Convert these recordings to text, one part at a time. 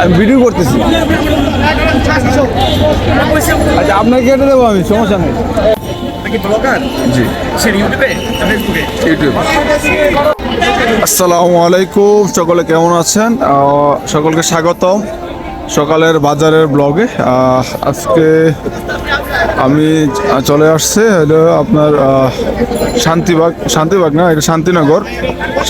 আমি ভিডিও করতেছি। আচ্ছা আপনাকে কেটে দেবো আমি সমস্যা নেই। জি। আসসালামু আলাইকুম সকলে কেমন আছেন? সকলকে স্বাগতম। সকালের বাজারের ব্লগে আজকে আমি চলে আসছে, হলো আপনার শান্তিবাগ শান্তিবাগ না, এটা শান্তিনগর।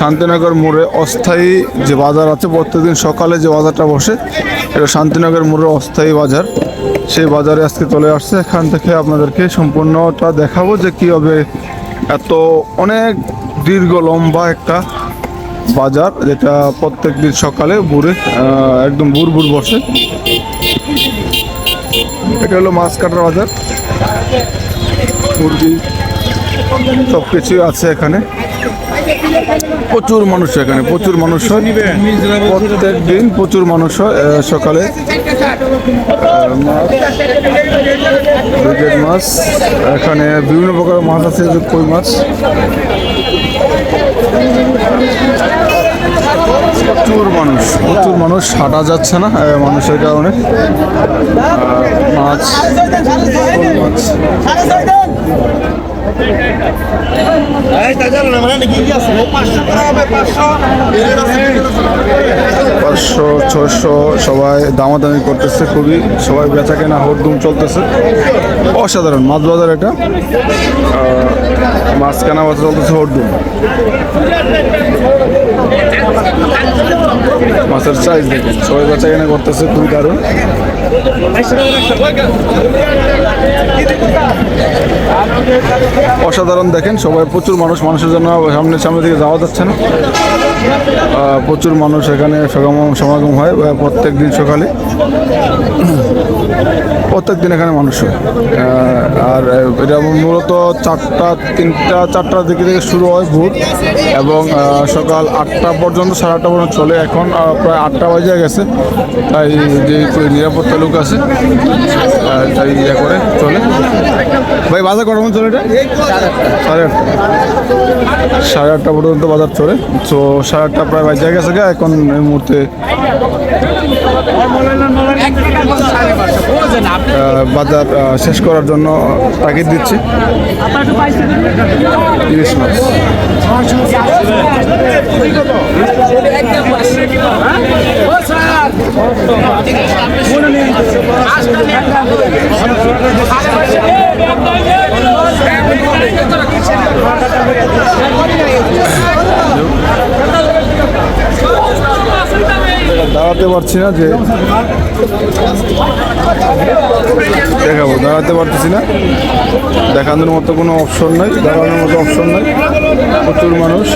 শান্তিনগর মোড়ে অস্থায়ী যে বাজার আছে, প্রত্যেকদিন সকালে যে বাজারটা বসে, এটা শান্তিনগর মোড়ে অস্থায়ী বাজার। সেই বাজারে আজকে চলে আসছে, এখান থেকে আপনাদেরকে সম্পূর্ণটা দেখাবো যে কীভাবে এত অনেক দীর্ঘ লম্বা একটা বাজার, যেটা প্রত্যেক দিন সকালে ভোরে একদম ভোর ভোর বসে। এটা হলো মাছ কাটার বাজার। মুরগি সব কিছুই আছে এখানে। প্রচুর মানুষ এখানে, প্রচুর মানুষ হয়। প্রত্যেক দিন প্রচুর মানুষ হয় সকালে। মাছ এখানে বিভিন্ন প্রকার মাছ আছে কই মাছ। প্রচুর মানুষ। প্রচুর মানুষ, হাঁটা যাচ্ছে না মানুষের কারণে। মাছ, পাঁচশো ছশো সবাই দামাদামি করতেছে, খুবই। সবাই বেচা কেনা হরদুম চলতেছে। অসাধারণ, মাছ বাজার এটা। মাছ কেনা বাজার চলতেছে হরদুম। মাছের সাইজ দেখেন। সবাই বাচ্চা কেনা করতেছে, খুবই দারুণ। অসাধারণ দেখেন, সবাই প্রচুর মানুষ মানুষের জন্য সামনে সামনে দিকে যাওয়া যাচ্ছে না। প্রচুর মানুষ এখানে সমাগম হয় প্রত্যেক দিন সকালে। প্রত্যেক দিন এখানে মানুষ হয়। আর এটা মূলত চারটা, তিনটা চারটার দিকে থেকে শুরু হয় ভোর এবং সকাল আটটা পর্যন্ত, সাড়ে আটটা পর্যন্ত চলে। এখন প্রায় আটটা বাজে গেছে। তাই যে নিরাপত্তা লোক আছে তাই ইয়ে করে চলে। ভাই, বাজার কটা চলে এটা? সাড়ে আটটা। সাড়ে আটটা পর্যন্ত বাজার চলে। তো সাড়ে আটটা প্রায় বাজে গেছে এখন এই মুহূর্তে বাজার শেষ করার জন্য তাগিদ দিচ্ছি। ইলিশ মাছ। দাঁড়াতে পারছি না যে দেখাবো, দাঁড়াতে পারতেছি না। দেখানোর মতো কোনো অপশন নাই, দাঁড়ানোর মতো অপশন নাই। প্রচুর মানুষ।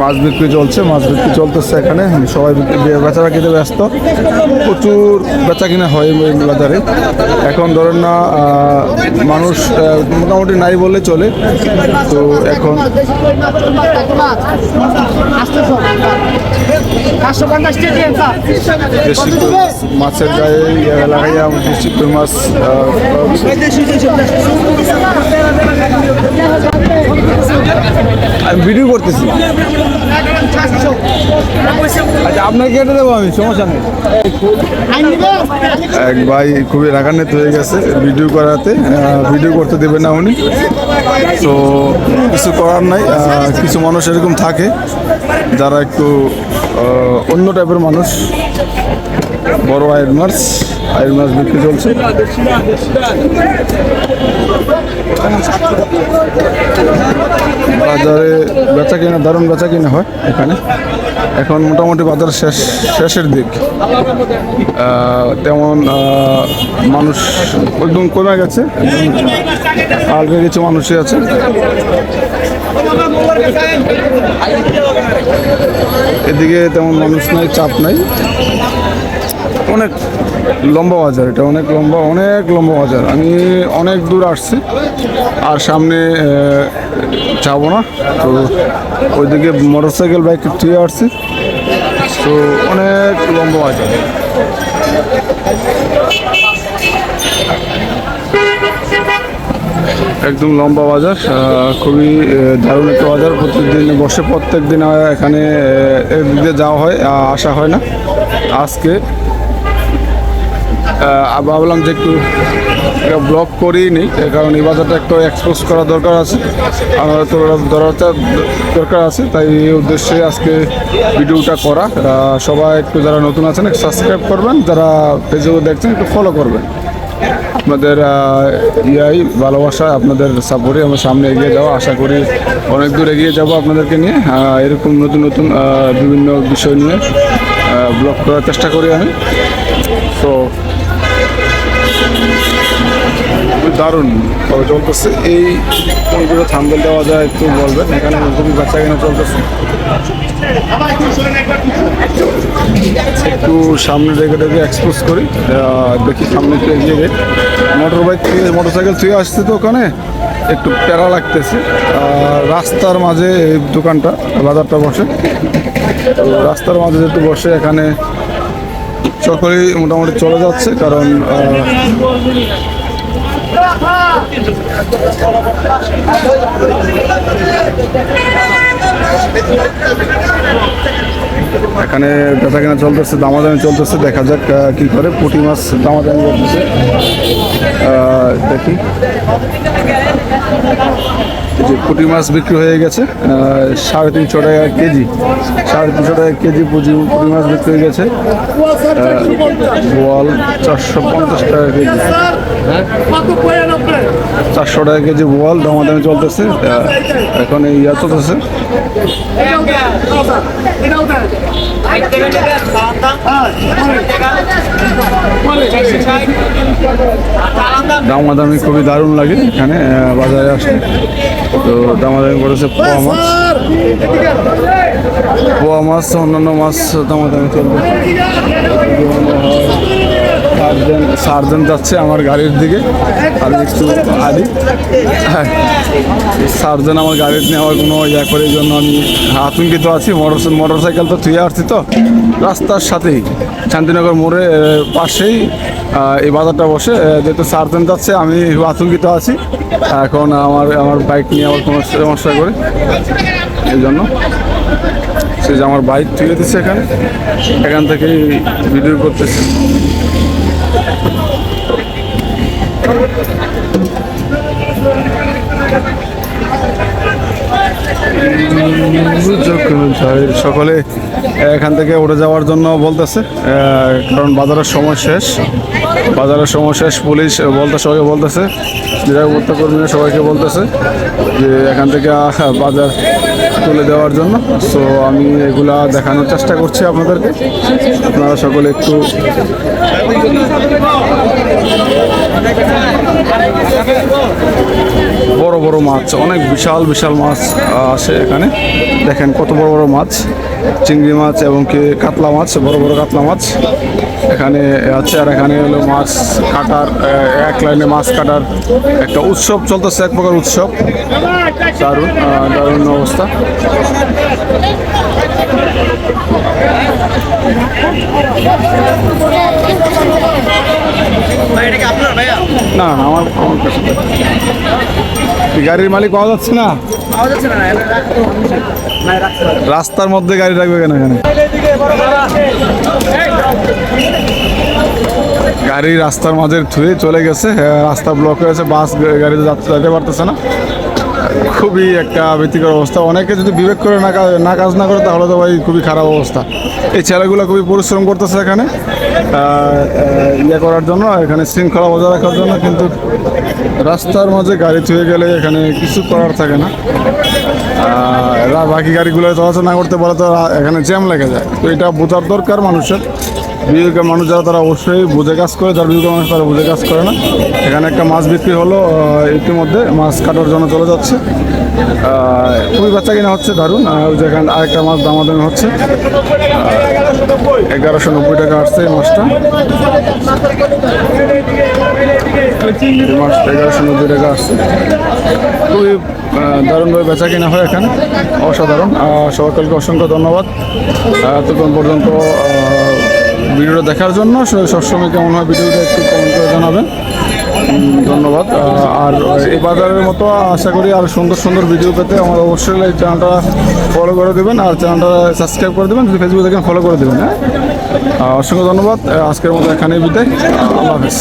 মাছ বিক্রি চলছে, মাছ বিক্রি চলতেছে এখানে। সবাই বিক্রি বেচা বিক্রিতে ব্যস্ত। প্রচুর বেচা কিনা হয় বাজারে। এখন ধরেন না মানুষ মোটামুটি নাই বললে চলে। তো এখন মাছের গায়ে ইয়ে লাগাইয়া মাছ আহ, করা হচ্ছে। আমি ভিডিও করতেছি। আচ্ছা আপনাকে কেটে দেবো আমি? সমস্যা নেই। এক ভাই খুবই রাগান্বিত হয়ে গেছে ভিডিও করাতে। ভিডিও করতে দেবে না উনি। তো কিছু করার নাই। কিছু মানুষ এরকম থাকে যারা একটু অন্য টাইপের মানুষ। বড় আয়ের মাছ আয়ের মাছ বিক্রি চলছে। বাজারে বেচা কিনা, দারুণ বেচা কিনা হয় এখানে। এখন মোটামুটি বাজার শেষ, শেষের দিক। তেমন মানুষ একদম কমে গেছে। আলগে কিছু মানুষই আছে। এদিকে তেমন মানুষ নাই, চাপ নাই। অনেক লম্বা বাজার, এটা অনেক লম্বা অনেক লম্বা বাজার। আমি অনেক দূর আসছি, আর সামনে যাব না। তো ওইদিকে মোটর সাইকেল বাইক ঠিক আসছি। তো অনেক লম্বা বাজার। একদম লম্বা বাজার খুবই দারুণ একটা বাজার। প্রত্যেকদিন বসে প্রত্যেক দিন এখানে এদিক দিয়ে যাওয়া হয় আসা হয় না। আজকে ভাবলাম যে একটু নিই এর কারণ এই বাজারটা একটু এক্সপোজ করা দরকার আছে। আমার তো দরকার দরকার আছে, তাই এই উদ্দেশ্যে আজকে ভিডিওটা করা। সবাই একটু যারা নতুন আছেন, একটু সাবস্ক্রাইব করবেন, যারা ফেসবুকে দেখছেন, একটু ফলো করবেন। আপনাদের ইয়াই ভালোবাসা, আপনাদের সাপোর্টে আমরা সামনে এগিয়ে যাওয়া। আশা করি অনেক দূর এগিয়ে যাব আপনাদেরকে নিয়ে। এরকম নতুন নতুন বিভিন্ন বিষয় নিয়ে ব্লগ করার চেষ্টা করি আমি। তো দারুণ তবে চলতেছে। এই কোনগুলো থাম্বেল দেওয়া যায় একটু বলবেন, এখানে খুবই বাচ্চা কেনা চলতেছে? একটু সামনে রেখে রেখে এক্সপোজ করি দেখি সামনে একটু এগিয়ে যাই। মোটর বাইক থেকে মোটর সাইকেল থেকে আসছে তো ওখানে, একটু প্যারা লাগতেছে। রাস্তার মাঝে এই দোকানটা, বাজারটা বসে। তো রাস্তার মাঝে যেহেতু বসে, এখানে সকলেই মোটামুটি চলে যাচ্ছে, কারণ এখানে বেচা কেনা চলতেছে, দামাদামি চলতেছে, দেখা যাক কি করে। পুঁটি মাছ দামাদামি চলতেছে দেখি। যে পুঁটি মাছ বিক্রি হয়ে গেছে সাড়ে তিনশো টাকা কেজি, সাড়ে তিনশো টাকা কেজি পুঁজি, পুঁটি মাছ বিক্রি হয়ে গেছে বোয়াল চারশো পঞ্চাশ টাকা কেজি। চারশো টাকা কেজি বোয়াল দামাদামি চলতেছে। এখন এই ইয়া চলতেছে। দামাদামি খুবই দারুণ লাগে এখানে বাজারে আসলে। তো দামাদামি করেছে পোয়া মাছ। পোয়া মাছ, অন্যান্য মাছ দামাদামি চলবে। সার্জেন সার্জেন যাচ্ছে আমার গাড়ির দিকে। আমি একটু আদি হ্যাঁ। সার্জেন আমার গাড়ির আমার কোনো ইয়া করে জন্য আমি আতঙ্কিত আছি। মোটর মোটর সাইকেল তো থুয়ে আসছি তো। রাস্তার সাথেই, শান্তিনগর মোড়ে পাশেই এই বাজারটা বসে। যেহেতু সার্জেন যাচ্ছে, আমি আতঙ্কিত আছি। এখন আমার আমার বাইক নিয়ে আমার কোনো সমস্যা করে। এই জন্য। সে যে আমার বাইক তুলে দিচ্ছে এখানে। এখান থেকেই ভিডিও করতেছি। সকলে, এখান থেকে উঠে যাওয়ার জন্য বলতেছে কারণ বাজারের সময় শেষ। বাজারের সময় শেষ, পুলিশ বলতে, সবাইকে বলতেছে নিরাপত্তা কর্মীরা সবাইকে বলতেছে যে এখান থেকে বাজার তুলে দেওয়ার জন্য। সো আমি এগুলা দেখানোর চেষ্টা করছি আপনাদেরকে। আপনারা সকলে একটু বড় বড় মাছ, অনেক বিশাল বিশাল মাছ আসে এখানে। দেখেন কত বড় বড় মাছ, চিংড়ি মাছ এবং কি কাতলা মাছ, বড় বড় কাতলা মাছ। এখানে আছে আর এখানে হলো মাছ কাটার এক লাইনে মাছ কাটার একটা উৎসব চলতেছে, এক প্রকার উৎসব। দারুণ দারুণ অবস্থা। না আমার গাড়ির মালিক পাওয়া যাচ্ছে না। রাস্তার মধ্যে গাড়ি রাখবে কেন এখানে? গাড়ি রাস্তার মাঝে থুয়ে চলে গেছে হ্যাঁ, রাস্তা ব্লক হয়েছে বাস গাড়িতে যেতে পারতেছে না। খুবই একটা ব্যতিকর অবস্থা। অনেকে যদি বিবেক করে না কা- না কাজ না করে তাহলে তো ভাই খুবই খারাপ অবস্থা। এই ছেলেগুলো খুবই পরিশ্রম করতেছে এখানে ইয়ে করার জন্য এখানে শৃঙ্খলা বজায় রাখার জন্য কিন্তু রাস্তার মাঝে গাড়ি থুয়ে গেলে এখানে কিছু করার থাকে না। এরা বাকি গাড়িগুলো চলাচল না করতে পারে তো এখানে জ্যাম লেগে যায়। তো এটা বোঝার দরকার মানুষের। বিবেক মানুষ যারা, তারা অবশ্যই বুঝে কাজ করে। যারা বিবেক মানুষ, তারা বুঝে কাজ করে না। এখানে একটা মাছ বিক্রি হলো ইতিমধ্যে মাছ কাটার জন্য চলে যাচ্ছে। খুবই বাচ্চা কিনা হচ্ছে দারুণ। ওই যেখানে আরেকটা মাছ দামাদামি হচ্ছে। এগারোশো নব্বই টাকা আসছে এই মাছটা। মাছ এগারোশো নব্বই টাকা আসছে। খুবই দারুণভাবে বেচা কিনা হয় এখানে, অসাধারণ। সকলকে অসংখ্য ধন্যবাদ। এতক্ষণ পর্যন্ত ভিডিওটা দেখার জন্য। সবসময় কেমন হয় ভিডিওটা একটু কমেন্ট করে জানাবেন। ধন্যবাদ। আর এই বাজারের মতো আশা করি আর সুন্দর সুন্দর ভিডিও পেতে আমার অবশ্যই এই চ্যানেলটা ফলো করে দেবেন। আর চ্যানেলটা সাবস্ক্রাইব করে দেবেন। যদি ফেসবুক দেখেন ফলো করে দেবেন হ্যাঁ? অসংখ্য ধন্যবাদ। আজকের মতো এখানেই বিদায়। আল্লাহ হাফেজ।